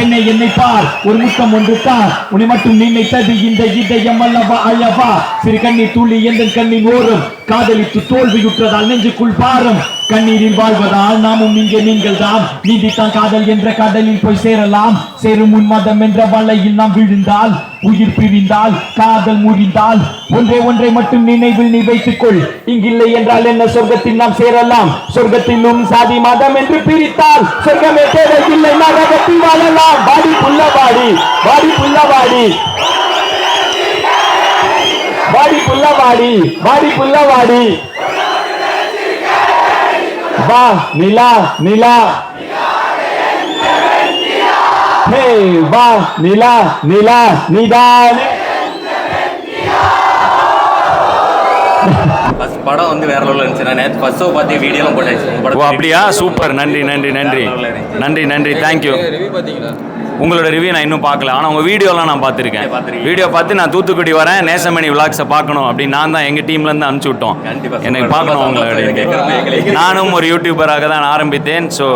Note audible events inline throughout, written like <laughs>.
பெண்ணை என்னை ஒரு முத்தம் ஒன்றுத்தார் உன்னை மட்டும் நினைத்தது இந்த இதயம் அல்லவா அல்லவா? சிறு கண்ணீர் துள்ளி எந்த கண்ணின் ஓரம்? காதலித்து தோல்வியுற்றதால் நெஞ்சுக்குள் பாரம். கண்ணீரில் வாழ்வதால் நாமும் இங்கே நீங்கள் தான் நீதித்தான் காதல் என்ற கடலில் போய் சேரலாம். சேரும் உன் மதம் என்ற வலையில் நாம் விழுந்தால் உயிர் பிரிந்தால் காதல் முறிந்தால். ஒன்றே ஒன்றை மட்டும் நினைவில் நீ வைத்துக் கொள் இங்கில்லை என்றால் என்ன? சொர்க்கத்தில் நாம் சேரலாம். சொர்க்கத்திலும் சாதி மதம் என்று பிரித்தால் சொர்க்கமே தேவையில்லை. நரகத்தில் வாழலாம். பாடி புள்ள பாடி பாடி புள்ள பாடி. பாடி புள்ள பாடி பாடி புள்ள பாடி. வா நிலா நிலா. ஹே வா நிலா நிலா நிதானே. ஃபர்ஸ்ட் படம் வந்து வேற லெவலில் இருந்துச்சு. நான் நேற்று ஃபர்ஸ்ட் ஷோ பார்த்து வீடியோலாம் போட்டாச்சு ஓ படம் அப்படியா? சூப்பர். நன்றி நன்றி நன்றி. நன்றி நன்றி. தேங்க்யூ உங்களோட ரிவ்யூ நான் இன்னும் பார்க்கல. ஆனால் உங்கள் வீடியோலாம் நான் பார்த்துருக்கேன். வீடியோ பார்த்து நான் தூத்துக்குடி வரேன். நேசமணி விளாக்ஸை பார்க்கணும் அப்படின்னு நான் தான் எங்கள் டீம்லேருந்து அனுப்பிச்சி விட்டோம். கண்டிப்பா, எனக்கு. பார்க்கணும் ரொம்ப உங்களை சந்தோஷம். இதை கேட்கறப்ப எங்களுக்கு. நானும் ஒரு யூடியூபராக தான் ஆரம்பித்தேன். ஸோ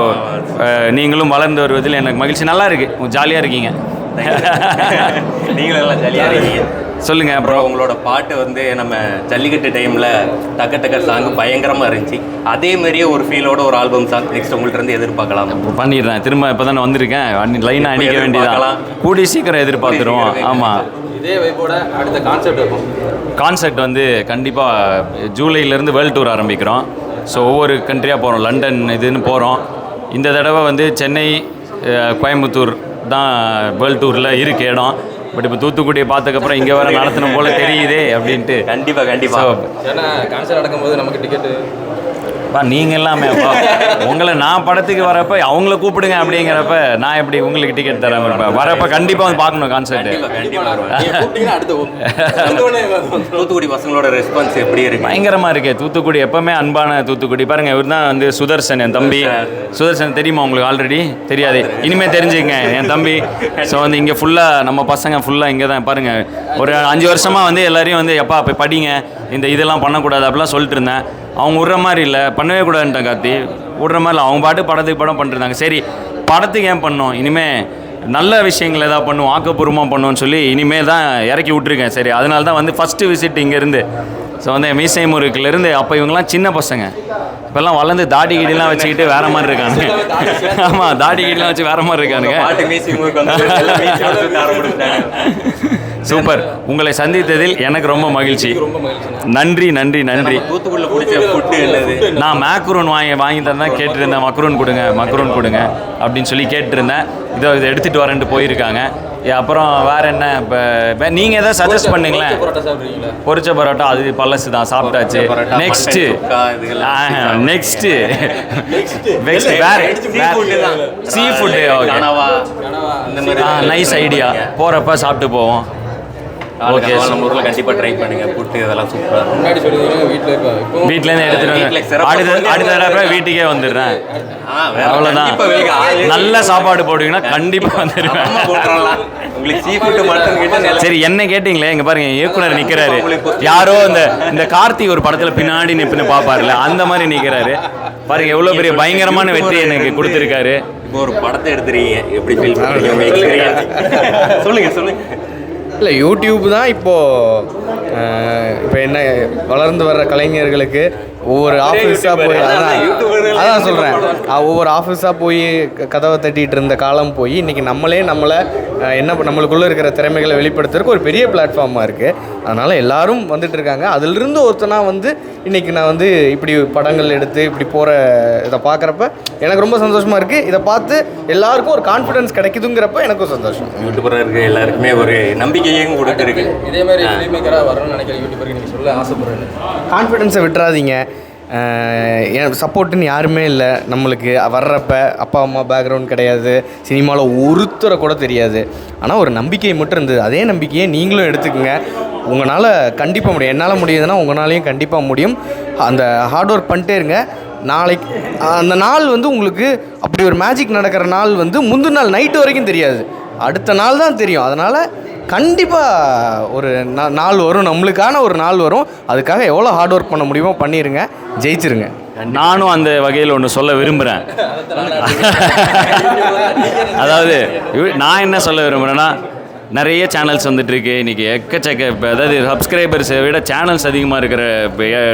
நீங்களும் வளர்ந்து வருவதில் எனக்கு மகிழ்ச்சி. நல்லா இருக்கு. ஜாலியாக இருக்கீங்க. <laughs> நீங்களும் எல்லாம் ஜாலியாக இருக்கீங்க. சொல்லுங்க அப்புறம் உங்களோட பாட்டு வந்து நம்ம ஜல்லிக்கட்டு டைமில் டக்க டக்க சாங் பயங்கரமாக இருந்துச்சு. அதே மாதிரியே ஒரு ஃபீலோட ஒரு ஆல்பம் சாங் நெக்ஸ்ட் உங்கள்ட்ட இருந்து எதிர்பார்க்கலாம். பண்ணிடுறேன். திரும்ப இப்போ தானே வந்திருக்கேன். இப்ப அடிக்க வேண்டியதான். கூடி சீக்கிரம் எதிர்பார்த்துருவோம். ஆமாம் இதே வைப்போட அடுத்த கான்செப்ட் இருக்கும் கான்செர்ட் வந்து கண்டிப்பாக ஜூலைலேருந்து வேர்ல்டு டூர் ஆரம்பிக்கிறோம். ஸோ ஒவ்வொரு கண்ட்ரியாக போகிறோம் லண்டன் இதுன்னு போகிறோம் இந்த தடவை வந்து சென்னை கோயம்புத்தூர் தான் வேர்ல்டு டூரில் இருக்கு இடம். பட் இப்போ தூத்துக்குடியை பார்த்ததுக்கப்புறம் இங்கே வர நடத்தணும் போல தெரியுதே அப்படின்ட்டு. கண்டிப்பாக கண்டிப்பாக ஏன்னா கான்செப்ட் நடக்கும்போது நமக்கு டிக்கெட்டு அப்பா நீங்கள் எல்லாமே அப்பா. உங்களை நான் படத்துக்கு வரப்ப அவங்கள கூப்பிடுங்க அப்படிங்கிறப்ப நான் எப்படி உங்களுக்கு டிக்கெட் இருப்பேன் வரப்ப கண்டிப்பாக வந்து பார்க்கணும் <laughs> வந்து- தூத்துக்குடி பசங்களோட ரெஸ்பான்ஸ் எப்படி இருக்கு? பயங்கரமா இருக்கு. தூத்துக்குடி எப்பவுமே அன்பான தூத்துக்குடி. பாருங்க இவர் தான் வந்து சுதர்சன் என் தம்பி. சுதர்சன். தெரியுமா உங்களுக்கு ஆல்ரெடி தெரியாது. இனிமே தெரிஞ்சுங்க என் தம்பி. ஸோ வந்து இங்கே ஃபுல்லாக நம்ம பசங்க ஃபுல்லாக இங்கே தான் பாருங்க ஒரு அஞ்சு வருஷமா வந்து எல்லாரையும் வந்து எப்பா போய் படிங்க. இந்த இதெல்லாம் பண்ணக்கூடாது அப்படிலாம் சொல்லிட்டு இருந்தேன். அவங்க விட்ற மாதிரி இல்லை பண்ணவே கூடாதுன்ட்டான் கார்த்தி. விட்ற மாதிரி இல்லை அவங்க பாட்டு படத்துக்கு படம் பண்ணிருந்தாங்க சரி படத்துக்கு ஏன் பண்ணோம்? இனிமேல் நல்ல விஷயங்கள் ஏதாவது பண்ணுவோம் ஆக்கப்பூர்வமாக பண்ணுவோம்னு சொல்லி இனிமேல் தான் இறக்கி விட்ருக்கேன் சரி அதனால தான் வந்து ஃபஸ்ட்டு விசிட் இங்கேருந்து. ஸோ வந்து மீசை முறுக்குலேருந்து அப்போ இவங்கெல்லாம் சின்ன பசங்க. இப்போல்லாம் வளர்ந்து தாடி கீடிலாம் வச்சுக்கிட்டு வேற மாதிரி இருக்காங்க. ஆமாம் தாடி கீடிலாம் வச்சு வேற மாதிரி இருக்கானுங்க. சூப்பர். உங்களை சந்தித்ததில் எனக்கு ரொம்ப மகிழ்ச்சி. ரொம்ப மகிழ்ச்சி. நன்றி நன்றி நன்றி. தூத்துக்குடியில் பிடிச்ச ஃபுட்டு என்னது? நான் மேக்ரூன் வாங்கி வாங்கி தந்தேன். கேட்டிருந்தேன் மக்ரூன் கொடுங்க மக்ரூன் கொடுங்க அப்படின்னு சொல்லி கேட்டிருந்தேன். இதோ இதை எடுத்துகிட்டு வரேன்ட்டு போயிருக்காங்க. ஏ, அப்புறம் வேற என்ன? இப்போ நீங்கள் எதாவது சஜஸ்ட் பண்ணுங்களேன். பொரிச்ச பரோட்டா அது பழசு தான் சாப்பிட்டாச்சு. நெக்ஸ்ட்டு நெக்ஸ்ட்டு நெக்ஸ்ட் வேற. Seafood okay nice idea போகிறப்ப சாப்பிட்டு போவோம். ஓகே நம்ம ஊரில் கண்டிப்பாக ட்ரை பண்ணுங்க. புட்டு இதெல்லாம் சூப்பராக முன்னாடி சொல்லிடுவீங்க வீட்டில் இப்போ வீட்டிலேருந்து எடுத்துட்டு வீட்ல வந்து சிறப்பா அடுத்த அடுத்த தடவை வீட்டுக்கே வந்துடுறேன். அவ்வளோதான் கண்டிப்பா. ஆளே நல்ல சாப்பாடு போடுவீங்கன்னா கண்டிப்பாக நம்ம வந்துடுவேன். உங்களுக்கு சீ ஃபுட்டு மட்டும் கிட்ட சரி என்ன கேட்டிங்களே இங்க பாருங்க இயக்குனர் புரியுது. யாரோ இந்த இந்த கார்த்திக் ஒரு படத்துல பின்னாடி நிப்புன்னு பாப்பாருல அந்த மாதிரி நிக்கிறாரு. பாருங்க எவ்வளவு பெரிய பயங்கரமான வெற்றி எனக்கு கொடுத்துருக்காரு. இப்போ ஒரு படத்தை எடுத்துறீங்க எப்படி ஃபீல் பண்ணுறீங்க? <laughs> சொல்லுங்க சொல்லுங்க. இல்லை யூடியூப் தான் இப்போது இப்போ என்ன வளர்ந்து வர்ற கலைஞர்களுக்கு ஒவ்வொரு ஆஃபீஸாக போய் அதான் அதான் சொல்கிறேன் ஒவ்வொரு ஆஃபீஸாக போய் க- கதவை தட்டிட்டு இருந்த காலம் போய் இன்றைக்கி நம்மளே நம்மளை என்ன நம்மளுக்குள்ளே இருக்கிற திறமைகளை வெளிப்படுத்துறதுக்கு ஒரு பெரிய பிளாட்ஃபார்மாக இருக்குது அதனால் எல்லாரும் வந்துட்டு இருக்காங்க. அதிலிருந்து ஒருத்தனா வந்து இன்றைக்கி நான் வந்து இப்படி படங்கள் எடுத்து இப்படி போகிற இதை பார்க்குறப்ப எனக்கு ரொம்ப சந்தோஷமாக இருக்குது இதை பார்த்து எல்லாருக்கும் ஒரு கான்ஃபிடன்ஸ் கிடைக்குதுங்கிறப்ப எனக்கும் சந்தோஷம். யூடியூபராக இருக்க எல்லாருக்குமே ஒரு நம்பிக்கையும் கொடுத்துருக்கு. இதே மாதிரி வரணும்னு நினைக்கிற யூடியூபருக்கு நீங்கள் சொல்ல ஆசைப்படுறேன் கான்ஃபிடென்ஸை விட்டுறாதீங்க. சப்போர்ட்டுன்னு யாருமே இல்லை. நம்மளுக்கு வர்றப்ப அப்பா அம்மா பேக்ரவுண்ட் கிடையாது. சினிமாவில் ஒருத்தரை கூட தெரியாது. ஆனால் ஒரு நம்பிக்கை மட்டும் இருந்தது. அதே நம்பிக்கையை நீங்களும் எடுத்துக்கோங்க. உங்களால் கண்டிப்பாக முடியும். என்னால் முடியுதுன்னா உங்களாலையும் கண்டிப்பாக முடியும். அந்த ஹார்ட் ஒர்க் பண்ணிட்டே இருங்க. நாளைக்கு அந்த நாள் வந்து உங்களுக்கு அப்படி ஒரு மேஜிக் நடக்கிற நாள் வந்து முந்தின நாள் நைட்டு வரைக்கும் தெரியாது. அடுத்த நாள் தான் தெரியும். அதனால் கண்டிப்பாக ஒரு நா- நாள் வரும். நம்மளுக்கான ஒரு நாள் வரும். அதுக்காக எவ்வளோ ஹார்ட் ஒர்க் பண்ண முடியுமோ பண்ணிடுங்க ஜெயிச்சிருங்க. நானும் அந்த வகையில் ஒன்று சொல்ல விரும்புகிறேன் அதாவது நான் என்ன சொல்ல விரும்புகிறேன்னா நிறைய சேனல்ஸ் வந்துட்டுருக்கு. இன்றைக்கி எக்கச்சக்க இப்போ அதாவது சப்ஸ்கிரைபர்ஸை விட சேனல்ஸ் அதிகமாக இருக்கிற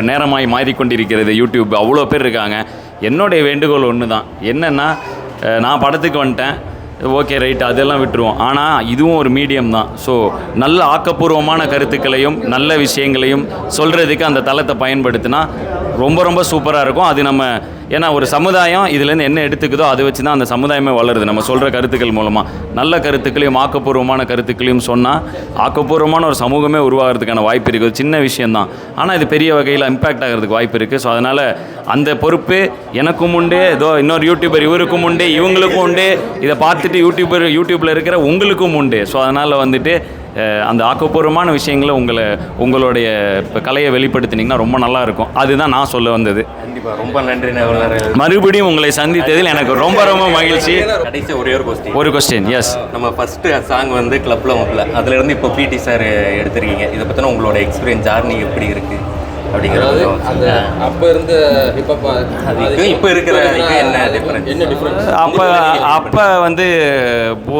நேரமாய் மாறிக்கொண்டிருக்கிறது யூடியூப் அவ்வளோ பேர் இருக்காங்க. என்னுடைய வேண்டுகோள் ஒன்று தான் என்னென்னா நான் படத்துக்கு வந்துட்டேன். ஓகே ரைட் அதெல்லாம் விட்டுருவோம். ஆனால் இதுவும் ஒரு மீடியம் தான். ஸோ நல்ல ஆக்கப்பூர்வமான கருத்துக்களையும் நல்ல விஷயங்களையும் சொல்கிறதுக்கு அந்த தளத்தை பயன்படுத்தினா ரொம்ப ரொம்ப சூப்பராக இருக்கும். அது நம்ம ஏன்னா ஒரு சமுதாயம் இதுலேருந்து என்ன எடுத்துக்குதோ அதை வச்சு தான் அந்த சமுதாயமே வளருது. நம்ம சொல்கிற கருத்துக்கள் மூலமாக நல்ல கருத்துக்களையும் ஆக்கப்பூர்வமான கருத்துக்களையும் சொன்னால் ஆக்கப்பூர்வமான ஒரு சமூகமே உருவாகிறதுக்கான வாய்ப்பு இருக்குது. சின்ன விஷயந்தான் ஆனால் இது பெரிய வகையில் இம்பேக்ட் ஆகிறதுக்கு வாய்ப்பு இருக்குது ஸோ அதனால் அந்த பொறுப்பு எனக்கும் உண்டு. ஏதோ இன்னொரு யூடியூபர் இவருக்கும் உண்டு. இவங்களுக்கும் உண்டு. இதை பார்த்துட்டு யூடியூபர் யூடியூப்பில் இருக்கிற உங்களுக்கும் உண்டு. ஸோ அதனால் வந்துட்டு அந்த ஆக்கப்பூர்வமான விஷயங்களை உங்களை உங்களுடைய இப்போ கலையை வெளிப்படுத்தினீங்கன்னா ரொம்ப நல்லா இருக்கும் அதுதான் நான் சொல்ல வந்தது. கண்டிப்பா ரொம்ப நன்றி மறுபடியும் உங்களை சந்தித்ததில் எனக்கு ரொம்ப ரொம்ப மகிழ்ச்சி. கடைசி ஒரே ஒரு கொஸ்டின் ஒரு கொஸ்டின் எஸ் நம்ம ஃபர்ஸ்ட் சாங் வந்து கிளப்ல முப்பில் அதுல இருந்து இப்போ பிடி சார் எடுத்திருக்கீங்க. இதை பத்தின உங்களோட எக்ஸ்பீரியன்ஸ் ஜார்னி எப்படி இருக்கு? அதாவது அந்த அப்படிங்கிறது அப்ப இருந்த ஹிப்ஹாப் அதுக்கும் இப்ப இருக்கிற என்ன difference? என்ன டிஃபரன்ஸ் அப்போ அப்போ வந்து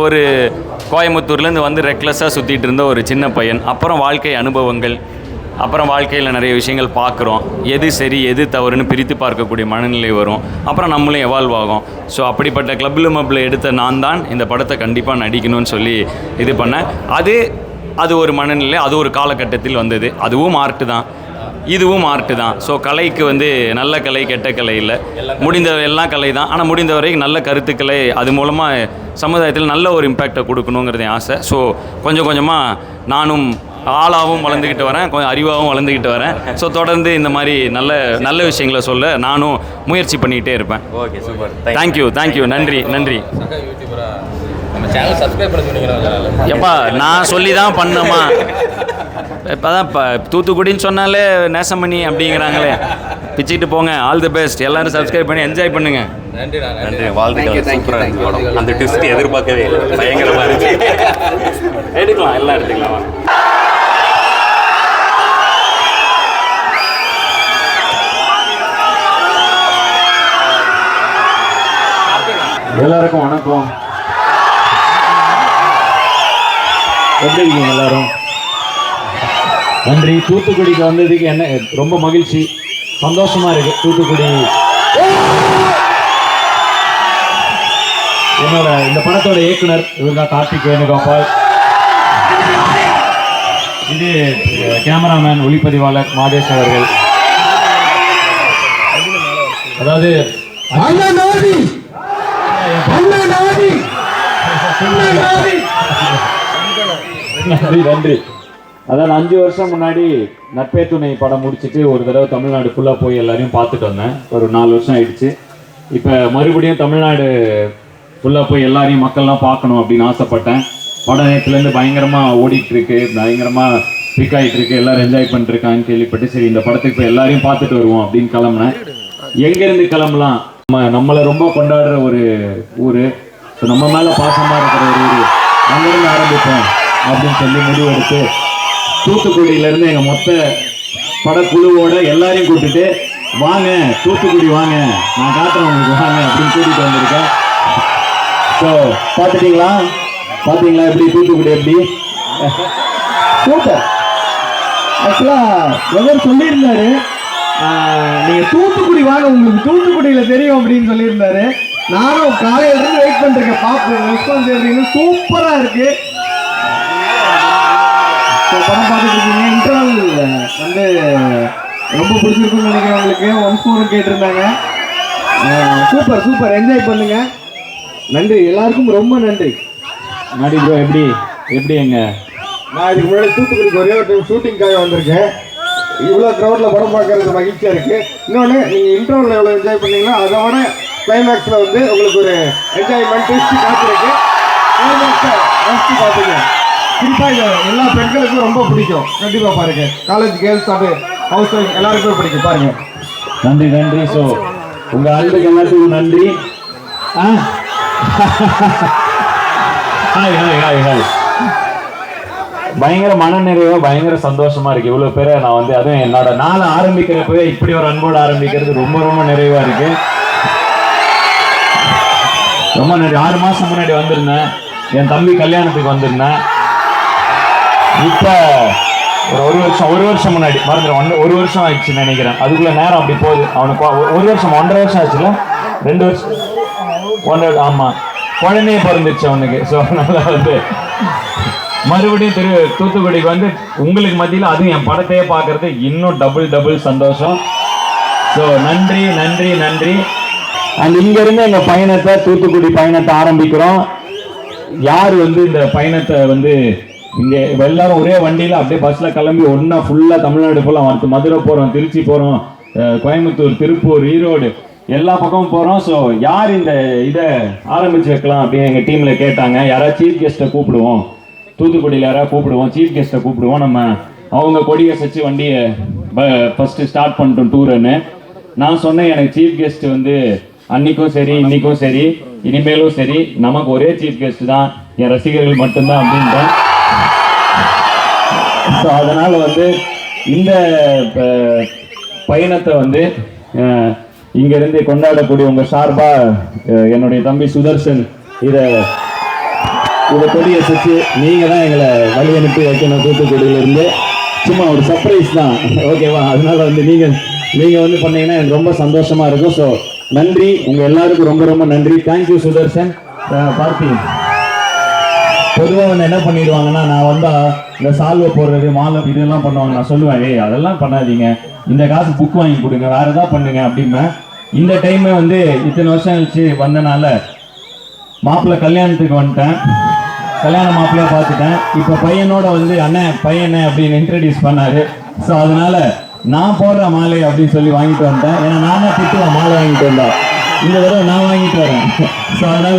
ஒரு கோயம்புத்தூர்லேருந்து வந்து ரெக்லெஸ்ஸாக சுற்றிட்டு இருந்த ஒரு சின்ன பையன். அப்புறம் வாழ்க்கை அனுபவங்கள். அப்புறம் வாழ்க்கையில் நிறைய விஷயங்கள் பார்க்குறோம். எது சரி எது தவறுன்னு பிரித்து பார்க்கக்கூடிய மனநிலை வரும். அப்புறம் நம்மளும் எவால்வ் ஆகும். ஸோ அப்படிப்பட்ட கிளப்பில் மப்பில் எடுத்த நான் தான் இந்த படத்தை கண்டிப்பாக நடிக்கணும்னு சொல்லி இது பண்ணேன். அது அது ஒரு மனநிலை அது ஒரு காலகட்டத்தில் வந்தது. அதுவும் ஆர்ட் தான். இதுவும் ஆர்ட்டு தான். ஸோ கலைக்கு வந்து நல்ல கலை கெட்ட கலை இல்லை. முடிந்த எல்லாம் கலை தான். ஆனால் முடிந்த வரைக்கும் நல்ல கருத்துக்களை அது மூலமாக சமுதாயத்தில் நல்ல ஒரு இம்பேக்டை கொடுக்கணுங்கிறது ஆசை. ஸோ கொஞ்சம் கொஞ்சமாக நானும் ஆளாகவும் வளர்ந்துக்கிட்டு வரேன். கொஞ்சம் அறிவாகவும் வளர்ந்துக்கிட்டு வரேன். ஸோ தொடர்ந்து இந்த மாதிரி நல்ல நல்ல விஷயங்களை சொல்ல நானும் முயற்சி பண்ணிக்கிட்டே இருப்பேன். ஓகே சூப்பர் தேங்க்யூ தேங்க்யூ நன்றி நன்றி. எப்பா நான் சொல்லி தான் பண்ணமா இப்போ தான் இப்போ தூத்துக்குடின்னு சொன்னாலே நேசமணி அப்படிங்கிறாங்களே. பிச்சுக்கிட்டு போங்க. ஆல் தி பெஸ்ட் எல்லாரும் சப்ஸ்கிரைப் பண்ணி என்ஜாய் பண்ணுங்க. நன்றி நான் நன்றி. வாழ்த்துக்கள். சூப்பராக இருக்கு படம். அந்த ட்விஸ்ட் எதிர்பார்க்கவே இல்லை. பயங்கரமா இருந்துச்சு. எடுக்கலாம் எல்லாம் எடுத்துக்கலாம். வாங்க. எல்லாருக்கும் வணக்கம். எப்படி இருக்கீங்க எல்லாரும்? நன்றி. தூத்துக்குடிக்கு வந்ததுக்கு என்ன ரொம்ப மகிழ்ச்சி. சந்தோஷமா இருக்கு தூத்துக்குடி. என்னோட இந்த படத்தோட இயக்குனர் இவர் தான் கார்த்திக் வேணுகோபால். இது கேமராமேன் ஒளிப்பதிவாளர் மாதேஷ் அவர்கள். அதாவது நன்றி நன்றி. அதான் அஞ்சு வருஷம் முன்னாடி நட்பே துணை படம் முடிச்சிட்டு ஒரு தடவை தமிழ்நாடு ஃபுல்லாக போய் எல்லாரையும் பார்த்துட்டு வந்தேன். ஒரு நாலு வருஷம் ஆயிடுச்சு. இப்போ மறுபடியும் தமிழ்நாடு ஃபுல்லாக போய் எல்லாரையும் மக்கள்லாம் பார்க்கணும் அப்படின்னு ஆசைப்பட்டேன். படம் நேரத்துலேருந்து பயங்கரமாக ஓடிட்டுருக்கு பயங்கரமாக பிக் ஆகிட்டுருக்கு எல்லோரும் என்ஜாய் பண்ணிருக்காங்கன்னு கேள்விப்பட்டு சரி இந்த படத்துக்கு போய் எல்லாரையும் பார்த்துட்டு வருவோம் அப்படின்னு கிளம்புனேன். எங்கேருந்து கிளம்பலாம்? நம்ம நம்மளை ரொம்ப கொண்டாடுற ஒரு ஊர். ஸோ நம்ம மேலே பாசமாக இருக்கிற ஒரு ஊர். அங்கேருந்து ஆரம்பிப்போம் அப்படின்னு சொல்லி முடிவெடுத்து தூத்துக்குடியிலேருந்து எங்கள் மொத்த படக்குழுவோட எல்லாரையும் கூப்பிட்டுட்டு வாங்க தூத்துக்குடி வாங்க. நான் காட்டுறேன் உங்களுக்கு வாங்க அப்படின்னு கூட்டிகிட்டு வந்திருக்கேன். ஸோ பார்த்துட்டிங்களா? பார்த்தீங்களா எப்படி தூத்துக்குடி எப்படி? சூப்பர் ஆக்சுவலாக எவர் சொல்லியிருந்தாரு. நீங்கள் தூத்துக்குடி வாங்க உங்களுக்கு தூத்துக்குடியில் தெரியும் அப்படின்னு சொல்லியிருந்தாரு. நானும் காலையிலேருந்து வெயிட் பண்ணிருக்கேன் பாப்போம் ரெஸ்பான்ஸ் எப்படின்னு சூப்பராக இருக்குது So, படம் பார்த்துட்டு இருக்கீங்க. இன்டர்வல் வந்து ரொம்ப பிடிச்சிருக்குன்னு நினைக்கிறேன் உங்களுக்கு. ஒன்ஸ் மோர் கேட்டிருந்தாங்க. சூப்பர் சூப்பர் என்ஜாய் பண்ணுங்க. நன்றி. எல்லாருக்கும் ரொம்ப நன்றி. நடி ப்ரோ எப்படி? எப்படி எங்க? நான் இதுக்கு முன்னாடி தூத்துக்குடிக்கு ஒரே ஒரு டைம் ஷூட்டிங்காக வந்திருக்கேன். இவ்வளோ க்ரௌடில் படம் பார்க்கறது மகிழ்ச்சியாக இருக்கு. இன்னொன்று நீங்கள் இன்டர்வலில் எவ்வளோ என்ஜாய் பண்ணீங்களோ அதை விட கிளைமேக்ஸில் வந்து உங்களுக்கு ஒரு என்ஜாய்மெண்ட் டெஸ்ட் காத்திருக்கு. கிளைமேக்ஸை ரசித்து பார்த்துங்க குறிப்பாக இது. எல்லா பெண்களுக்கும் ரொம்ப பிடிக்கும். கண்டிப்பாக பாருங்க. காலேஜ் கேர்ள்ஸ் அது ஹவுஸ் ஒய்ஃப் எல்லாருக்குமே பிடிக்கும். பாருங்க. நன்றி நன்றி. ஸோ உங்க அன்புக்கு எல்லாத்துக்கும் நன்றி. ஆ? ஹாய் ஹாய் ஹாய் ஹாய் பயங்கர மனநிறைவா பயங்கர சந்தோஷமா இருக்கு. இவ்வளவு பேரை நான் வந்து அதுவும் என்னோட நாளை ஆரம்பிக்கிறப்பவே இப்படி ஒரு அன்போடு ஆரம்பிக்கிறது ரொம்ப ரொம்ப நிறைவா இருக்கு. ரொம்ப நன்றி. ஆறு மாசம் முன்னாடி வந்திருந்தேன். என் தம்பி கல்யாணத்துக்கு வந்திருந்தேன். இப்போ ஒரு ஒரு வருஷம் ஒரு வருஷம் முன்னாடி மறந்துடும் ஒன்று ஒரு வருஷம் ஆயிடுச்சுன்னு நினைக்கிறேன். அதுக்குள்ள நேரம் அப்படி போகுது. அவனுக்கு ஒரு வருஷம் ஒன்றரை வருஷம் ஆச்சுல ரெண்டு வருஷம். ஒன்றரை ஆமாம் குழந்தைய பிறந்துச்சு அவனுக்கு. ஸோ அதனால வந்து மறுபடியும் திரு தூத்துக்குடிக்கு வந்து உங்களுக்கு மத்தியில் அதுவும் என் படத்தையே பார்க்கறது இன்னும் டபுள் டபுள் சந்தோஷம். ஸோ நன்றி நன்றி நன்றி. அண்ட் இங்கேருந்து எங்கள் பயணத்தை தூத்துக்குடி பயணத்தை ஆரம்பிக்கிறோம். யார் வந்து இந்த பயணத்தை வந்து இங்கே எல்லாரும் ஒரே வண்டியில் அப்படியே பஸ்ஸில் கிளம்பி ஒன்றா ஃபுல்லாக தமிழ்நாடு ஃபுல்லாக வந்து மதுரை போகிறோம் திருச்சி போகிறோம் கோயம்புத்தூர் திருப்பூர் ஈரோடு எல்லா பக்கமும் போகிறோம் ஸோ யார் இந்த இதை ஆரம்பிச்சு வைக்கலாம் அப்படின்னு எங்கள் டீமில் கேட்டாங்க. யாராவது சீஃப் கெஸ்ட்டை கூப்பிடுவோம். தூத்துக்குடியில் யாராவது கூப்பிடுவோம். சீஃப் கெஸ்ட்டை கூப்பிடுவோம். நம்ம அவங்க கொடியை வச்சு வண்டியை ஃபஸ்ட்டு ஸ்டார்ட் பண்ணிட்டோம் டூருன்னு நான் சொன்னேன் எனக்கு சீஃப் கெஸ்ட் வந்து அன்னைக்கும் சரி இன்னைக்கும் சரி இனிமேலும் சரி நமக்கு ஒரே சீஃப் கெஸ்ட் தான். என் ரசிகர்கள் மட்டும்தான் அப்படின்ட்டு ஸோ அதனால் வந்து இந்த ப- பயணத்தை வந்து அஹ், இங்கிருந்து கொண்டாடக்கூடிய உங்கள் சார்பாக என்னுடைய தம்பி சுதர்சன் இதை இதை கொடியை சுற்றி நீங்கள் தான் எங்களை வழி அனுப்பி வைக்கணும் தூத்துக்குடியிலிருந்து. சும்மா ஒரு சர்ப்ரைஸ் தான். ஓகேவா அதனால் வந்து நீங்கள் நீங்கள் வந்து பண்ணீங்கன்னா எனக்கு ரொம்ப சந்தோஷமாக இருக்கும். ஸோ நன்றி. உங்கள் எல்லாருக்கும் ரொம்ப ரொம்ப நன்றி. தேங்க்யூ சுதர்சன். அஹ், பார்த்தி பொதுவாக வந்து என்ன பண்ணிடுவாங்கன்னா நான் வந்தால் இந்த சால்வை போடுறது மாலை இதெல்லாம் பண்ணுவாங்க. நான் சொல்லுவேன் ஏய் அதெல்லாம் பண்ணாதீங்க. இந்த காசு புக் வாங்கி கொடுங்க. வேற ஏதாவது பண்ணுங்க அப்படின்னா இந்த டைமே வந்து இத்தனை வருஷம் கழிச்சு வந்தனால மாப்பிள்ளை கல்யாணத்துக்கு வந்துட்டேன். கல்யாண மாப்பிள்ளைய பார்த்துட்டேன். இப்போ பையனோட வந்து அண்ணன் பையனை அப்படின்னு இன்ட்ரடியூஸ் பண்ணாரு. ஸோ அதனால நான் போடுற மாலை அப்படின்னு சொல்லி வாங்கிட்டு வந்துட்டேன். ஏன்னா நான் தான் திட்டுவேன் மாலை வாங்கிட்டு வந்தா. இந்த தடவை நான் வாங்கிட்டு வரேன். ஸோ அதனால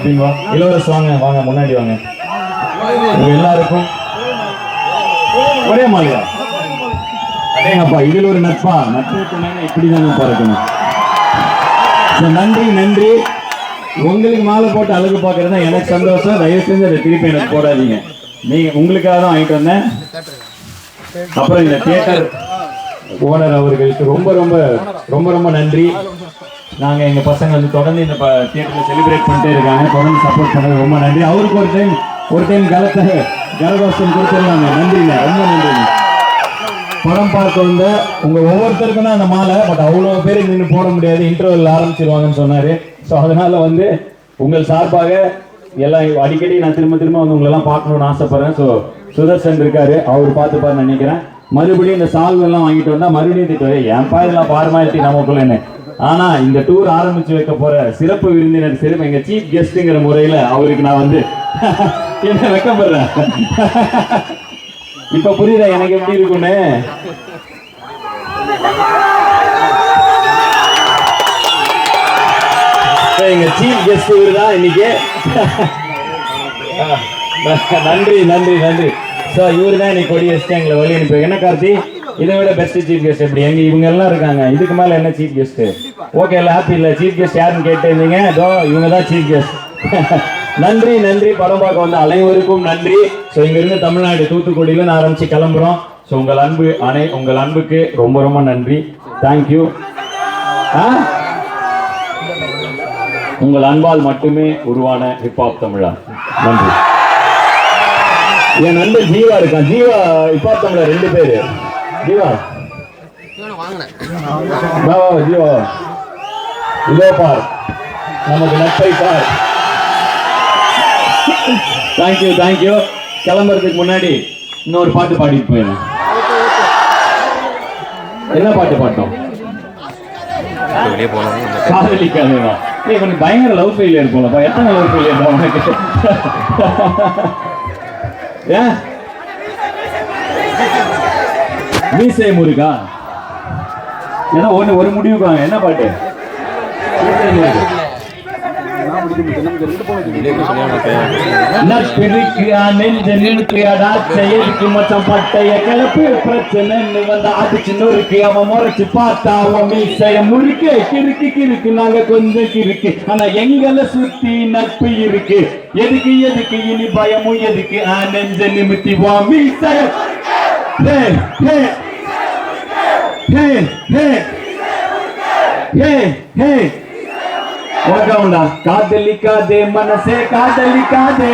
ஆமா விபின் இளவரசு வாங்க வாங்க முன்னாடி வாங்க. உங்க எல்லாருக்கும் ஒரே மாதிரியா? அடேங்கப்பா இதில் ஒரு நட்பா? நட்பு துணைன்னா இப்படிதானே நன்றி நன்றி. உங்களுக்கு மாலை போட்டு அழகு பார்க்கறது தான் எனக்கு சந்தோஷம். தயவு செஞ்சு அதை திருப்பி எனக்கு போடாதீங்க. நீங்க உங்களுக்காக தான் வாங்கிட்டு வந்தேன். அப்புறம் இந்த தியேட்டர் ஓனர் அவர்களுக்கு ரொம்ப ரொம்ப ரொம்ப ரொம்ப நன்றி. நாங்கள் எங்கள் பசங்க வந்து தொடர்ந்து இந்த தியேட்டரில் செலிப்ரேட் பண்ணிட்டே இருக்காங்க. தொடர்ந்து சப்போர்ட் பண்ணது ரொம்ப நன்றி. அவருக்கு ஒரு டைம் ஒரு டைம் கலத்தை கலகோஷம் கொடுத்துருவாங்க நன்றிங்க. ரொம்ப நன்றிங்க. படம் பார்க்க வந்த உங்கள் ஒவ்வொருத்தருக்கும் தான் அந்த மாலை பட் அவ்வளோ பேர் நின்று போட முடியாது. இன்டர்வல் ஆரம்பிச்சிருவாங்கன்னு சொன்னார். ஸோ அதனால் வந்து உங்கள் சார்பாக எல்லாம் அடிக்கடி நான் திரும்ப திரும்ப வந்து உங்களெல்லாம் பார்க்கணும்னு ஆசைப்பட்றேன். ஸோ சுதர்சன் இருக்காரு. அவர் பார்த்துப்பாருன்னு நினைக்கிறேன். மறுபடியும் இந்த சால்வெல்லாம் வாங்கிட்டு வந்தால் மறுபடியும் திட்டு என் இதெல்லாம் பாரமாயிடுச்சு நமக்குள்ளேன்னு. ஆனா இந்த டூர் ஆரம்பிச்சு வைக்க போற சிறப்பு விருந்தினர் சிறப்பு எங்க சீஃப் கெஸ்ட்ங்கிற முறையில அவருக்கு நான் வந்து <laughs> என்ன வெக்கப்படுறேன்? <laughs> இப்ப புரியுதா எனக்கு எப்படி இருக்குன்னு எங்க சீஃப் கெஸ்ட் இவர் தான் இன்னைக்கு. <laughs> நன்றி நன்றி நன்றி. ஸோ இவர் தான் இன்னைக்கு கொடி வச்சுட்டு எங்களை வழி அனுப்பி என்ன கார்த்தி? இதை விட பெஸ்ட் சீஃப் கெஸ்ட் எப்படி? எங்க இவங்க எல்லாம் இருக்காங்க. இதுக்கு மேல என்ன சீஃப் கெஸ்ட் ஓகே இல்ல ஹாப்பி இல்ல. சீஃப் கெஸ்ட் யாருன்னு கேட்டிருந்தீங்க? இதோ இவங்க தான் சீஃப் கெஸ்ட் நன்றி நன்றி. படம் பார்க்க வந்த அனைவருக்கும் நன்றி. ஸோ இங்க இருந்து தமிழ்நாடு தூத்துக்குடியில நான் ஆரம்பிச்சு கிளம்புறோம். ஸோ உங்கள் அன்பு அனை உங்கள் அன்புக்கு ரொம்ப ரொம்ப நன்றி. தேங்க்யூ ஆ? உங்கள் அன்பால் மட்டுமே உருவான ஹிப்ஹாப் தமிழா. நன்றி. என் நண்பர் ஜீவா இருக்கான். ஜீவா ஹிப்ஹாப் தமிழா ரெண்டு பேரு. ஜீவா ஜீவா இதோ பார் நமக்கு நட்பை பார் தேங்க்யூ தேங்க்யூ கிளம்புறதுக்கு முன்னாடி இன்னொரு பாட்டு பாடிட்டு போயிடும் என்ன பாட்டு பாட்டோம்? காதலிக்காதேவா பயங்கர லவ் ஃபெயிலியர் போலப்பா. எத்தனை லவ் ஃபெயிலியர் தான் உனக்கு? ஏன்? மீசை முருகா. ஏன்னா ஒன்று ஒரு முடிவு என்ன பாட்டு? நெஞ்ச எதுக்கு பார்த்தா சுத்தி எதுக்கு இனி பயமும் எதுக்கு? ஆ நெஞ்ச நிமித்தி வா மீசைய ஹே ஹே ஹே ஹே ஹே ஹே உனக்கவுண்டா காதலிக்காதே மனசே காதலிக்காதே.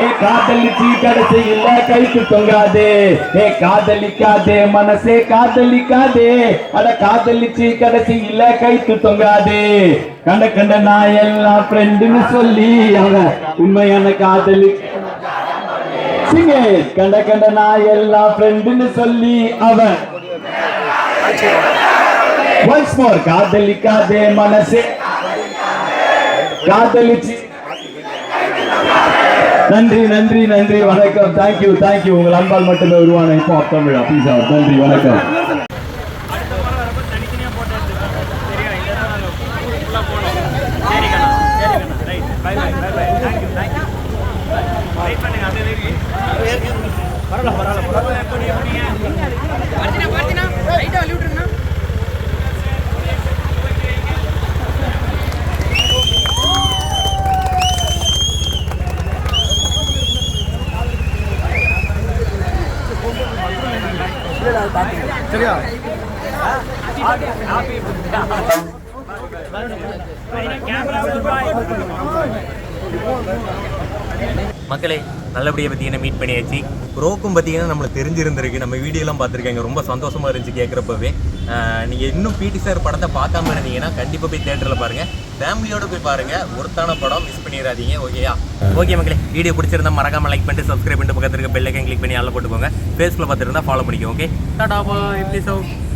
ஏ காதலிச்சு கடைசி இல்ல கைக்கு தொங்காதே. ஏ காதலிக்காதே மனசே காதலிக்காதே. அட காதலிச்சு கடைசி இல்ல கைக்கு தொங்காதே. கண்ட கண்ட நான் எல்லாம் ஃப்ரெண்டுன்னு சொல்லி அவன் உண்மையான காதலி சிங்க கண்ட கண்ட நான் எல்லாம் ஃப்ரெண்டுன்னு சொல்லி அவன். ஒன்ஸ் மோர் காதலிக்காதே மனசே. காதலிச்சு. நன்றி நன்றி நன்றி வணக்கம். தேங்க்யூ தேங்க்யூ உங்கள் அன்பால் மட்டுமே உருவான இப்போ தமிழா. ப்ளீஸ் நன்றி வணக்கம். மக்களே நல்லபடியாக பார்த்தீங்கன்னா மீட் பண்ணியாச்சு? ப்ரோக்கும் பார்த்தீங்கன்னா நம்மளுக்கு தெரிஞ்சிருந்திருக்கு. நம்ம வீடியோலாம் பார்த்துருக்காங்க ரொம்ப சந்தோஷமாக இருந்துச்சு கேட்குறப்பவே நீங்கள் இன்னும் பிடி சார் படத்தை பார்க்காம இருந்தீங்கன்னா கண்டிப்பாக போய் தேட்டரில் பாருங்கள் ஃபேமிலியோடு போய் பாருங்கள் ஒருத்தான படம் மிஸ் பண்ணிடாதீங்க ஓகேயா ஓகே மக்களே வீடியோ பிடிச்சிருந்தா மறக்காமல் லைக் பண்ணிட்டு சப்ஸ்கிரைப் பண்ணிட்டு பக்கத்தில் இருக்க பெல்லைக்கன் கிளிக் பண்ணி ஆளில் போட்டுக்கோங்க. ஃபேஸ்புக்கில் பார்த்துருந்தா ஃபாலோ பண்ணிக்கோங்க ஓகே டாடா பாய் எப்படி